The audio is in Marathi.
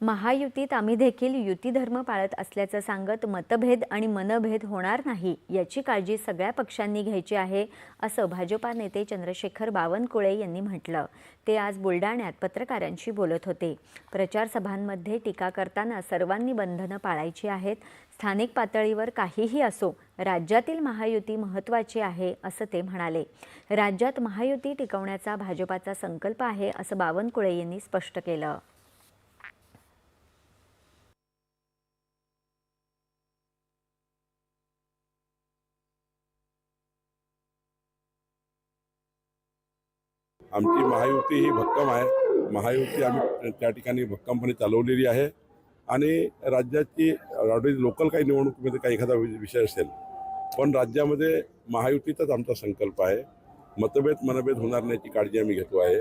महायुतीत आम्ही देखील युती धर्म पाळत असल्याचं सांगत मतभेद आणि मनभेद होणार नाही याची काळजी सगळ्या पक्षांनी घ्यायची आहे असं भाजपा नेते चंद्रशेखर बावनकुळे यांनी म्हटलं. ते आज बुलडाण्यात पत्रकारांशी बोलत होते. प्रचारसभांमध्ये टीका करताना सर्वांनी बंधनं पाळायची आहेत. स्थानिक पातळीवर काहीही असो राज्यातील महायुती महत्त्वाची आहे असं ते म्हणाले. राज्यात महायुती टिकवण्याचा भाजपाचा संकल्प आहे असं बावनकुळे यांनी स्पष्ट केलं. आमची महायुती ही भक्कम आहे. महायुती आम्ही त्या ठिकाणी भक्कमपणे चालवलेली आहे. आणि राज्याची ऑलरेडी लोकल काही निवडणुकीमध्ये काही एखादा विषय असेल पण राज्यामध्ये महायुतीचाच आमचा संकल्प आहे. मतभेद मनभेद होणार नाही याची काळजी आम्ही घेतो आहे.